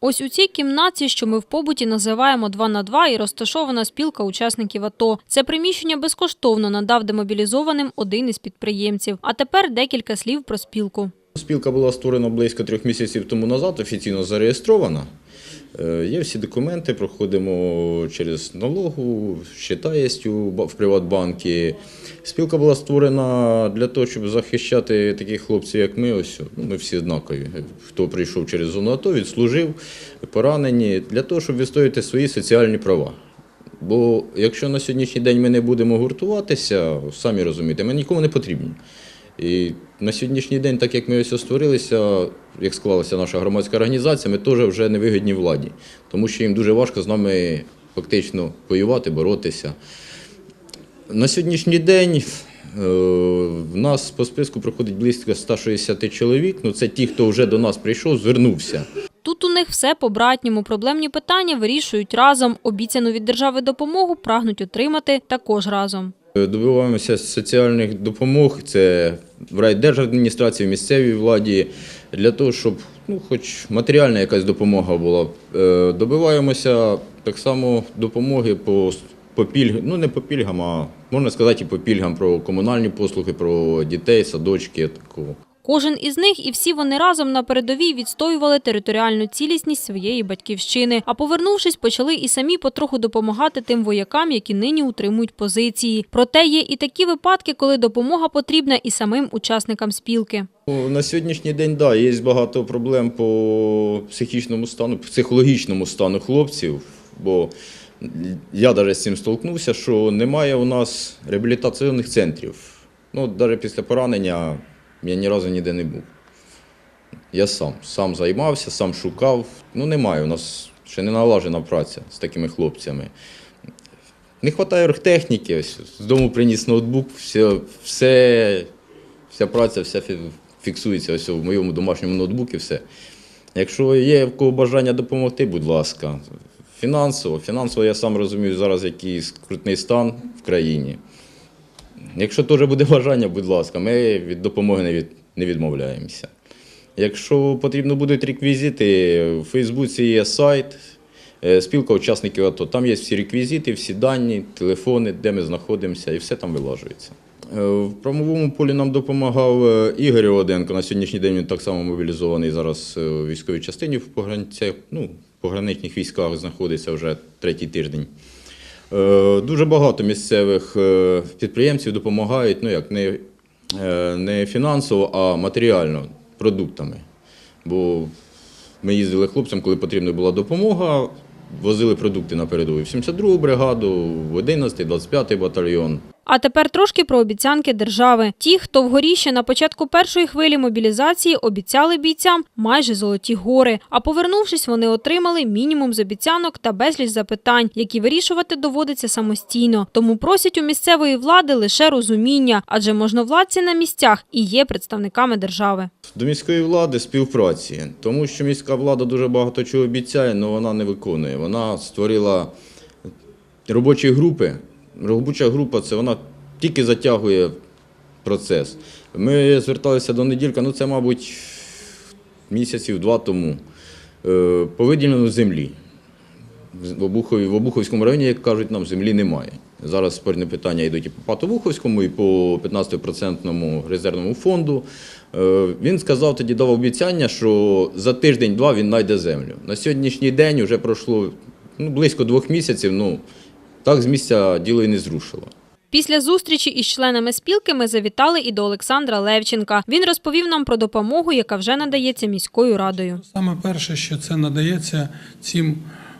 Ось у цій кімнаті, що ми в побуті називаємо 2 на 2 і розташована спілка учасників АТО. Це приміщення безкоштовно надав демобілізованим один із підприємців. А тепер декілька слів про спілку. Спілка була створена близько трьох місяців тому назад, офіційно зареєстрована. Е, Є всі документи, проходимо через налогу, щита є в Приватбанкі. Спілка була створена для того, щоб захищати таких хлопців, як ми. Ось ну, ми всі однакові. Хто прийшов через зону АТО, відслужив, поранені, для того, щоб відстояти свої соціальні права. Бо якщо на сьогоднішній день ми не будемо гуртуватися, самі розумієте, ми нікому не потрібні. І на сьогоднішній день, так як ми ось створилися, як склалася наша громадська організація, ми теж вже не вигідні владі, тому що їм дуже важко з нами фактично воювати, боротися. На сьогоднішній день е, в нас по списку проходить близько 160 чоловік. Ну, це ті, хто вже до нас прийшов, звернувся. Тут у них все по-братньому. Проблемні питання вирішують разом. Обіцяну від держави допомогу прагнуть отримати також разом. Е, Добиваємося соціальних допомог, це в райдержадміністрації, в місцевій владі, для того, щоб ну, хоч матеріальна якась допомога була. Е, Добиваємося так само допомоги по, по пільгам, ну не по пільгам, а можна сказати і по пільгам про комунальні послуги, про дітей, садочки. Такого. Кожен із них і всі вони разом на передовій відстоювали територіальну цілісність своєї батьківщини. А повернувшись, почали і самі потроху допомагати тим воякам, які нині утримують позиції. Проте є і такі випадки, коли допомога потрібна і самим учасникам спілки. На сьогоднішній день да, є багато проблем по психічному стану, психологічному стану хлопців, бо я навіть з цим столкнувся, що немає у нас реабілітаційних центрів. Ну, навіть після поранення я ні разу ніде не був. Я сам, сам займався, сам шукав. Ну, немає. У нас ще не налажена праця з такими хлопцями. Не вистачає оргтехніки. Ось з дому приніс ноутбук, все, все, вся праця, вся фіксується ось в моєму домашньому ноутбуці. Все. Якщо є в кого бажання допомогти, будь ласка. Фінансово, фінансово я сам розумію зараз, який скрутний стан в країні. Якщо теж буде бажання, будь ласка, ми від допомоги не, від, не відмовляємося. Якщо потрібно будуть реквізити, в Фейсбуці є сайт, е, спілка учасників АТО. Там є всі реквізити, всі дані, телефони, де ми знаходимося, і все там вилажується. Е, В правовому полі нам допомагав е, Ігор Оденко. На сьогоднішній день він так само мобілізований зараз у військовій частині в погранцях, ну, в пограничних військах знаходиться вже третій тиждень. Е, Дуже багато місцевих е, підприємців допомагають, ну як не, е, не фінансово, а матеріально, продуктами. Бо ми їздили хлопцям, коли потрібна була допомога, возили продукти на передову. В 72-гу бригаду, в 11-й, 25-й батальйон. А тепер трошки про обіцянки держави. Ті, хто вгорі ще на початку першої хвилі мобілізації обіцяли бійцям майже золоті гори. А повернувшись, вони отримали мінімум з обіцянок та безліч запитань, які вирішувати доводиться самостійно. Тому просять у місцевої влади лише розуміння, адже можновладці на місцях і є представниками держави. До міської влади співпраці, тому що міська влада дуже багато чого обіцяє, але вона не виконує. Вона створила робочі групи. Робоча група це вона тільки затягує процес. Ми зверталися до неділька, ну це, мабуть, місяців два тому, е, по виділенню землі. В Обухові, в Обуховському районі, як кажуть, нам землі немає. Зараз спорні питання йдуть і по Патовуховському, і по 15% резервному фонду. Е, Він сказав тоді, дав обіцяння, що за тиждень-два він знайде землю. На сьогоднішній день вже пройшло ну, близько двох місяців. Ну, так з місця діло і не зрушило. Після зустрічі із членами спілки ми завітали і до Олександра Левченка. Він розповів нам про допомогу, яка вже надається міською радою. Саме перше, що це надається цим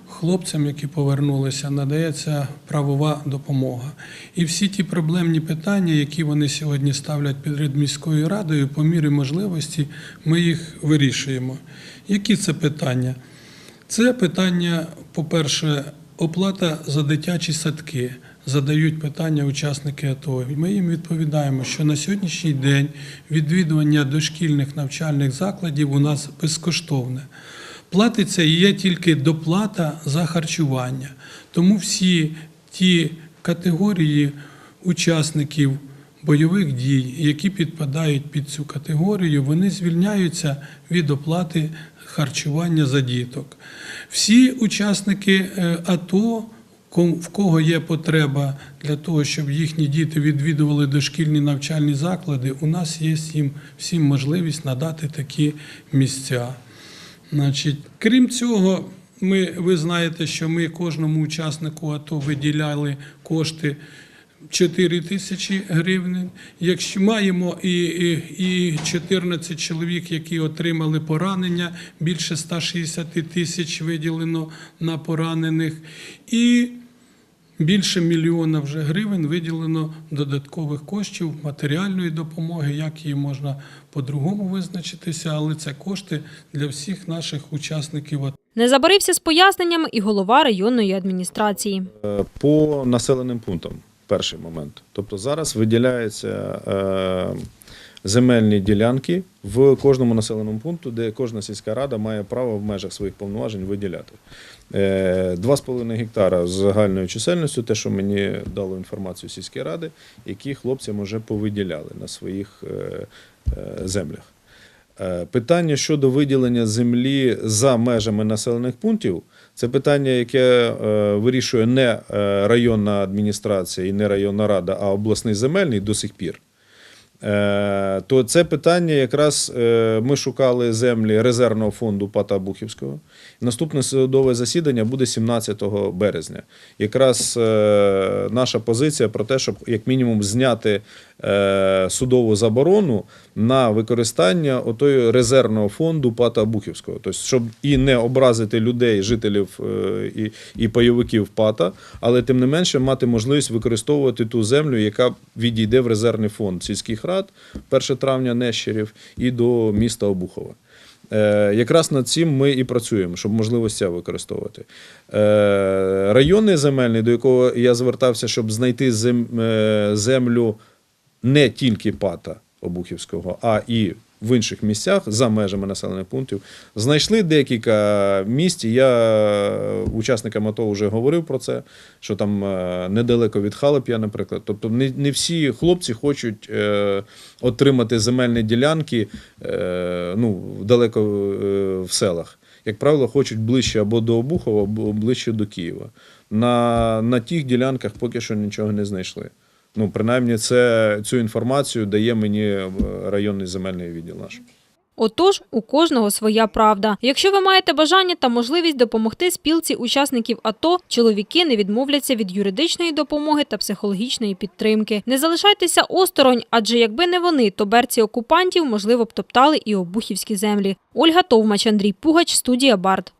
хлопцям, які повернулися, надається правова допомога. І всі ті проблемні питання, які вони сьогодні ставлять перед міською радою, по мірі можливості, ми їх вирішуємо. Які це питання? Це питання, по-перше, оплата за дитячі садки. Задають питання учасники АТО. Ми їм відповідаємо, що на сьогоднішній день відвідування дошкільних навчальних закладів у нас безкоштовне. Платиться і є тільки доплата за харчування. Тому всі ті категорії учасників бойових дій, які підпадають під цю категорію, вони звільняються від оплати харчування за діток. Всі учасники е, АТО, в кого є потреба для того, щоб їхні діти відвідували дошкільні навчальні заклади, у нас є їм всім можливість надати такі місця. Значить, крім цього, ми, ви знаєте, що ми кожному учаснику АТО виділяли кошти 4 тисячі гривень. Якщо маємо і, і, і 14 чоловік, які отримали поранення, більше 160 тисяч виділено на поранених. І Більше мільйона вже гривень виділено додаткових коштів матеріальної допомоги, як її можна по-другому визначитися, але це кошти для всіх наших учасників. Не забарився з поясненнями і голова районної адміністрації. Е, По населеним пунктам перший момент. Тобто зараз виділяються е, земельні ділянки в кожному населеному пункту, де кожна сільська рада має право в межах своїх повноважень виділяти. Е, 2,5 гектара з загальною чисельністю, те, що мені дало інформацію сільські ради, які хлопцям вже повиділяли на своїх е, е, землях. Е, Питання щодо виділення землі за межами населених пунктів це питання, яке е, вирішує не е, районна адміністрація і не районна рада, а обласний земельний до сих пір. То це питання якраз ми шукали землі резервного фонду ПАТА Бухівського. Наступне судове засідання буде 17 березня. Якраз е, наша позиція про те, щоб як мінімум зняти е, судову заборону на використання отої резервного фонду ПАТа Бухівського. Тобто, щоб і не образити людей, жителів е, і, і пайовиків ПАТа, але тим не менше мати можливість використовувати ту землю, яка відійде в резервний фонд сільських рад 1 травня Нещерів і до міста Обухова. Е, Якраз над цим ми і працюємо, щоб можливість ця використовувати. Е, Районний земельний, до якого я звертався, щоб знайти е, землю не тільки ПАТа Обухівського, а і в інших місцях за межами населених пунктів. Знайшли декілька місць. Я учасникам АТО вже говорив про це, що там е, недалеко від Халеп'я, наприклад. Тобто не, не всі хлопці хочуть е, отримати земельні ділянки е, ну, далеко е, в селах. Як правило, хочуть ближче або до Обухова, або ближче до Києва. На, на тих ділянках поки що нічого не знайшли. Ну, принаймні, це, цю інформацію дає мені е, районний земельний відділ наш. Отож, у кожного своя правда. Якщо ви маєте бажання та можливість допомогти спілці учасників АТО, чоловіки не відмовляться від юридичної допомоги та психологічної підтримки. Не залишайтеся осторонь, адже якби не вони, то берці окупантів можливо б топтали і обухівські землі. Ольга Товмач, Андрій Пугач, студія Бард.